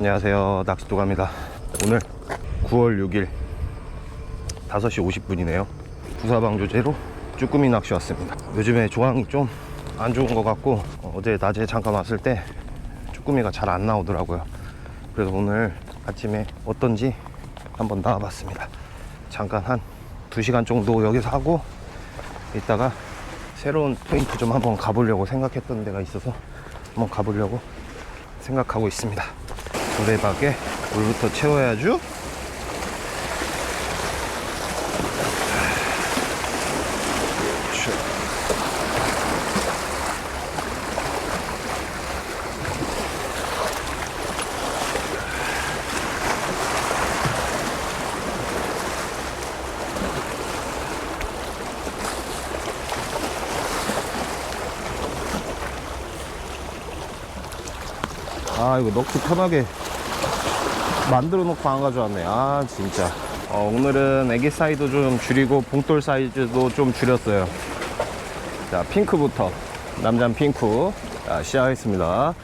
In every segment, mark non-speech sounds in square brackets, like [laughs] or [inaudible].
안녕하세요. 낚시도갑니다. 오늘 9월 6일 5시 50분이네요. 부사방 조제로 쭈꾸미 낚시 왔습니다. 요즘에 조항이 좀 안 좋은 것 같고 어, 어제 낮에 잠깐 왔을 때 쭈꾸미가 잘 안 나오더라고요. 그래서 오늘 아침에 어떤지 한번 나와봤습니다. 잠깐 한 2시간 정도 여기서 하고 이따가 새로운 포인트 좀 한번 가보려고 생각했던 데가 있어서 한번 가보려고 생각하고 있습니다 두레박에 물부터 채워야죠 이거 넣기 편하게 만들어 놓고 안 가져왔네. 아 진짜. 어, 오늘은 애기 사이즈 좀 줄이고 봉돌 사이즈도 좀 줄였어요. 자 핑크부터. 남잔 핑크. 자 시작하겠습니다.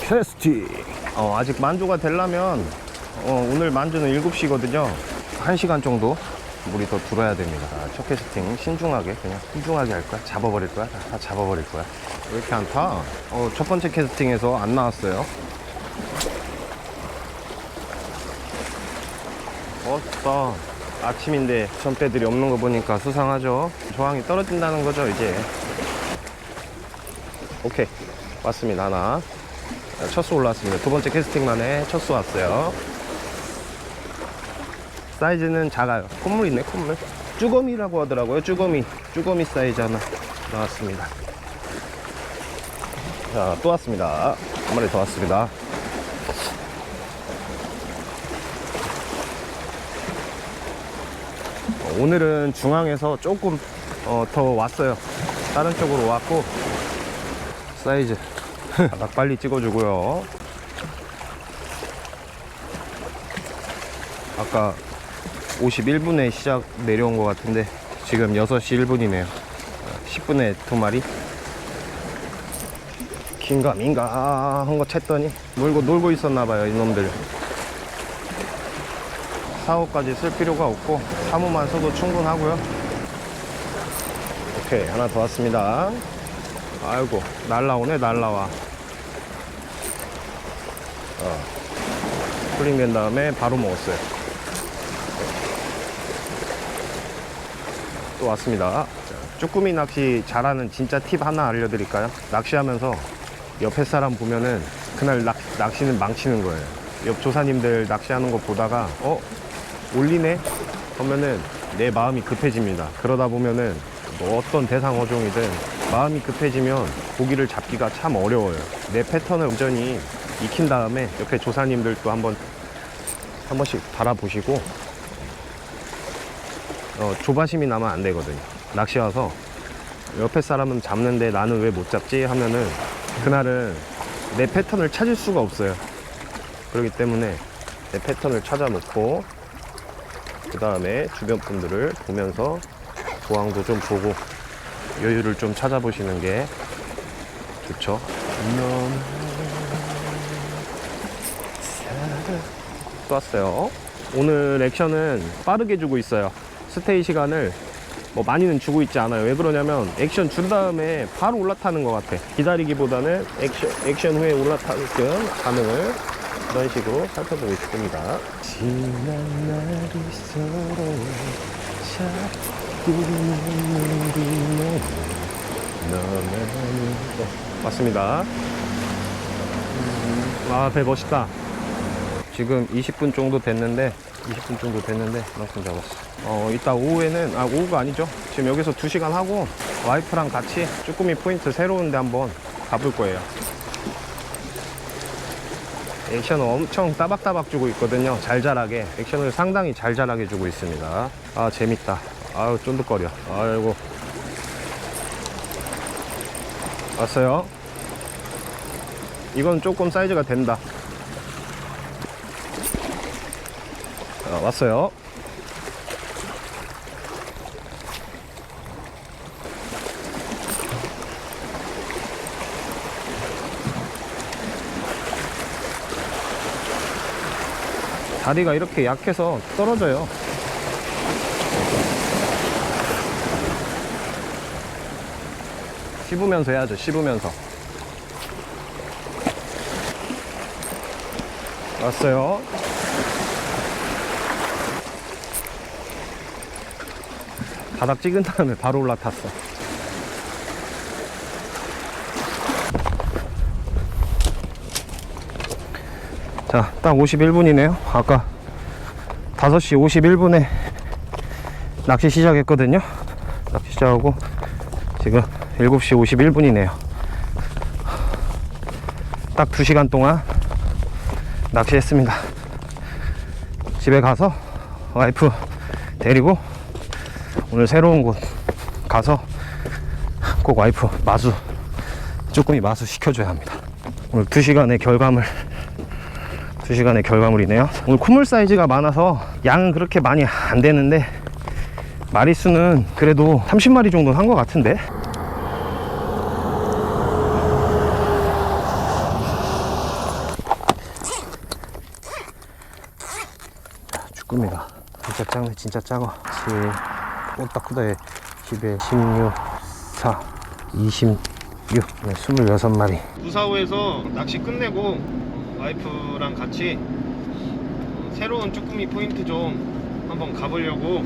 캐스팅 어, 아직 만조가 되려면 어, 오늘 만조는 7시거든요. 1시간 정도 물이 더 들어야 됩니다. 아, 첫 캐스팅 신중하게 그냥 신중하게 할 거야? 잡아버릴 거야? 다, 다 잡아버릴 거야? 왜 이렇게 안 타? 어, 첫 번째 캐스팅에서 안 나왔어요 멋있다. 아침인데 전배들이 없는 거 보니까 수상하죠? 조항이 떨어진다는 거죠 이제? 오케이. 왔습니다 하나. 첫수 올라왔습니다. 두 번째 캐스팅 만에 첫수 왔어요. 사이즈는 작아요. 콧물 있네 콧물. 쭈거미라고 하더라고요 쭈거미. 쭈거미 사이즈 하나 나왔습니다. 자 또 왔습니다. 한 마리 더 왔습니다 오늘은 중앙에서 조금 어, 더 왔어요. 다른 쪽으로 왔고 사이즈 [laughs] 바닥 빨리 찍어주고요. 아까 51분에 시작 내려온 것 같은데 지금 6시 1분이네요. 10분에 두 마리. 긴가 민가 한 거 챘더니 놀고 놀고 있었나봐요 이놈들. 사호까지 쓸 필요가 없고 사무만 써도 충분하고요. 오케이 하나 더 왔습니다. 아이고 날라오네 날라와. 어. 풀링 된 다음에 바로 먹었어요. 또 왔습니다. 자, 쭈꾸미 낚시 잘하는 진짜 팁 하나 알려드릴까요? 낚시하면서 옆에 사람 보면은 그날 낚, 낚시는 망치는 거예요. 옆 조사님들 낚시하는 거 보다가 어 올리네 하면은 내 마음이 급해집니다. 그러다 보면은 뭐 어떤 대상 어종이든 마음이 급해지면 고기를 잡기가 참 어려워요. 내 패턴을 온전히 익힌 다음에 옆에 조사님들도 한번 한 번씩 바라보시고 어, 조바심이 나면 안 되거든요. 낚시 와서 옆에 사람은 잡는데 나는 왜 못 잡지 하면은 그날은 내 패턴을 찾을 수가 없어요. 그렇기 때문에 내 패턴을 찾아놓고 그 다음에 주변 분들을 보면서 조항도 좀 보고 여유를 좀 찾아보시는 게 좋죠. 또 왔어요. 오늘 액션은 빠르게 주고 있어요. 스테이 시간을 뭐 많이는 주고 있지 않아요. 왜 그러냐면 액션 준 다음에 바로 올라타는 것 같아. 기다리기보다는 액션, 액션 후에 올라타게끔 반응을 그런 식으로 살펴보고 있습니다. 지난 날이 자꾸 너는 맞습니다. 아, 배 멋있다. 지금 20분 정도 됐는데, 20분 정도 됐는데, 만큼 잡았어. 어, 이따 오후에는, 아, 오후가 아니죠. 지금 여기서 2시간 하고, 와이프랑 같이 쭈꾸미 포인트 새로운 데 한번 가볼 거예요. 액션을 엄청 따박따박 주고 있거든요. 잘잘하게. 액션을 상당히 잘잘하게 주고 있습니다. 아, 재밌다. 아유, 쫀득거려. 아이고. 왔어요. 이건 조금 사이즈가 된다. 아, 왔어요. 다리가 이렇게 약해서 떨어져요. 씹으면서 해야죠, 씹으면서. 왔어요. 바닥 찍은 다음에 바로 올라탔어. 자, 딱 51분이네요. 아까 5시 51분에 낚시 시작했거든요. 낚시 시작하고 지금 7시 51분이네요. 딱 2시간 동안 낚시했습니다. 집에 가서 와이프 데리고 오늘 새로운 곳 가서 꼭 와이프 마수 쭈꾸미 마수 시켜줘야 합니다. 오늘 2시간의 결과물 2시간의 결과물이네요. 오늘 콧물 사이즈가 많아서 양은 그렇게 많이 안 되는데 마리수는 그래도 30마리 정도는 한 것 같은데. 자, 쭈꾸미가 진짜 작네 진짜 작아 7 꼴딱 크다 얘11 16 4 26 네, 26마리. 부사호에서 낚시 끝내고 와이프랑 같이 어, 새로운 쭈꾸미 포인트 좀 한번 가보려고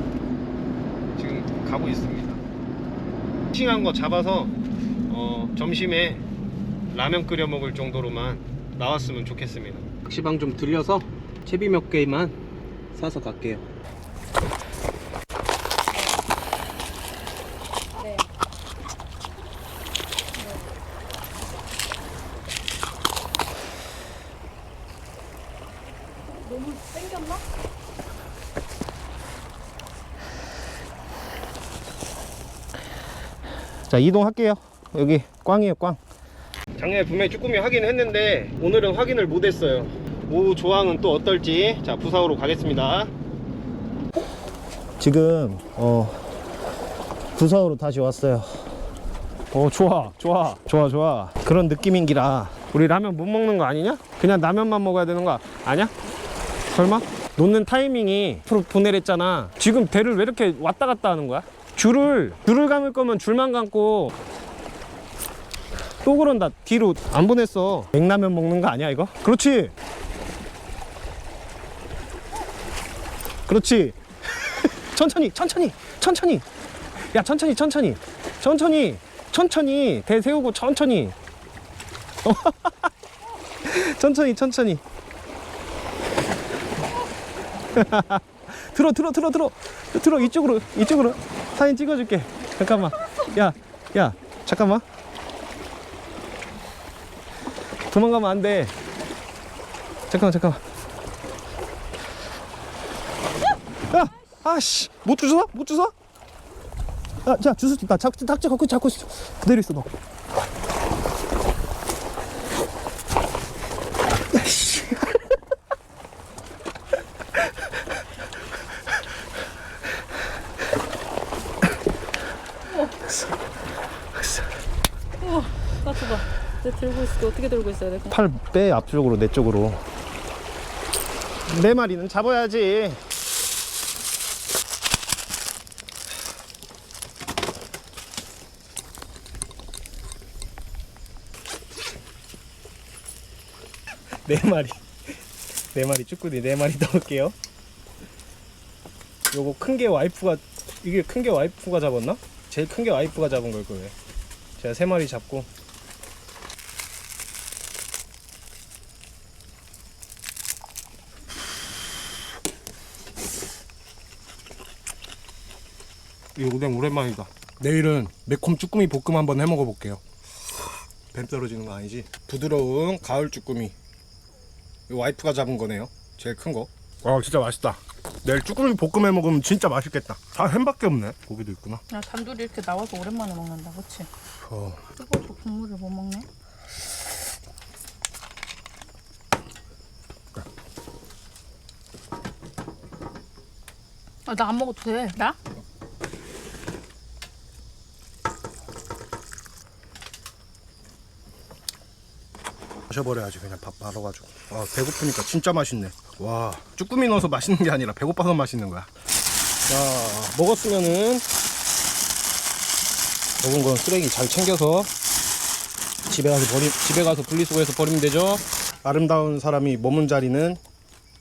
지금 가고 있습니다. 싱한 거 잡아서 어, 점심에 라면 끓여 먹을 정도로만 나왔으면 좋겠습니다. 낚시방 좀 들려서 채비 몇 개만 사서 갈게요. 너무 땡겼나? 자 이동할게요 여기 꽝이에요 꽝 작년에 분명히 쭈꾸미 확인 했는데 오늘은 확인을 못했어요. 오후 조항은 또 어떨지 자 부사호로 가겠습니다. 지금 어 부서으로 다시 왔어요 어 좋아 좋아 좋아 좋아 그런 느낌인기라 우리 라면 못 먹는 거 아니냐? 그냥 라면만 먹어야 되는 거 아니야? 설마? 놓는 타이밍이 앞으로 보내랬잖아 지금 배를 왜 이렇게 왔다 갔다 하는 거야? 줄을 줄을 감을 거면 줄만 감고 또 그런다. 뒤로 안 보냈어. 냉라면 먹는 거 아니야 이거? 그렇지. 그렇지. [laughs] 천천히 천천히 천천히. 야 천천히 천천히. 천천히 천천히. 대 세우고 천천히. [laughs] 천천히 천천히 [laughs] 들어 들어 들어 들어. 들어 이쪽으로 이쪽으로. 사진 찍어줄게. 잠깐만. 야야 잠깐만. 도망가면 안 돼. 잠깐만 잠깐만. 야 아씨. 못 주워? 못 주워? 아, 자, 주스 나 잡, 닥쳐 갖고 잡고. 그대로 있어 너. 나 줘봐. 내가 들고 있을게. 어떻게 들고 있어야 돼? 팔 빼 앞쪽으로 내 쪽으로. 내 마리는 잡아야지. [laughs] 네 마리. 네 마리 쭈꾸리 네 마리 넣을게요. 요거 큰 게 와이프가 이게 큰 게 와이프가 잡았나? 제일 큰 게 와이프가 잡은 걸 거예요. 제가 세 마리 잡고 이 오뎅 오랜만이다. 내일은 매콤 쭈꾸미 볶음 한번 해 먹어볼게요. 뱀 떨어지는 거 아니지? 부드러운 가을 쭈꾸미. 이 와이프가 잡은 거네요. 제일 큰 거. 와 진짜 맛있다. 내일 쭈꾸미 볶음 해 먹으면 진짜 맛있겠다. 다 햄밖에 없네. 고기도 있구나. 야, 단둘이 이렇게 나와서 오랜만에 먹는다. 그치? 어. 뜨거워서 국물을 못 먹네. 아, 나 안 먹어도 돼. 나? 마셔버려야지 그냥 밥 말아가지고. 아 배고프니까 진짜 맛있네. 와 쭈꾸미 넣어서 맛있는 게 아니라 배고파서 맛있는 거야. 자 먹었으면은 먹은 건 쓰레기 잘 챙겨서 집에 가서 버리 집에 가서 분리수거해서 버리면 되죠? 아름다운 사람이 머문 자리는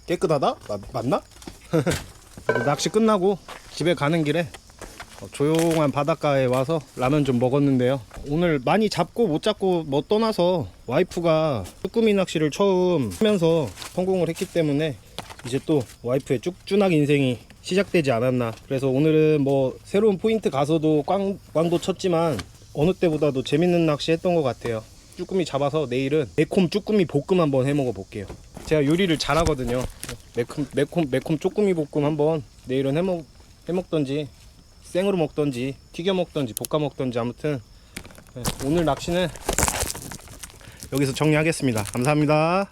깨끗하다? 맞, 맞나? [laughs] 낚시 끝나고 집에 가는 길에 어, 조용한 바닷가에 와서 라면 좀 먹었는데요. 오늘 많이 잡고 못 잡고 뭐 떠나서 와이프가 쭈꾸미 낚시를 처음 하면서 성공을 했기 때문에 이제 또 와이프의 쭉쭈낙 인생이 시작되지 않았나. 그래서 오늘은 뭐 새로운 포인트 가서도 꽝, 꽝도 쳤지만 어느 때보다도 재밌는 낚시 했던 것 같아요. 쭈꾸미 잡아서 내일은 매콤 쭈꾸미 볶음 한번 해 먹어 볼게요. 제가 요리를 잘하거든요. 매콤 매콤 매콤 쭈꾸미 볶음 한번 내일은 해먹 해 먹던지 생으로 먹던지 튀겨 먹던지 볶아 먹던지 아무튼 네, 오늘 낚시는 여기서 정리하겠습니다. 감사합니다.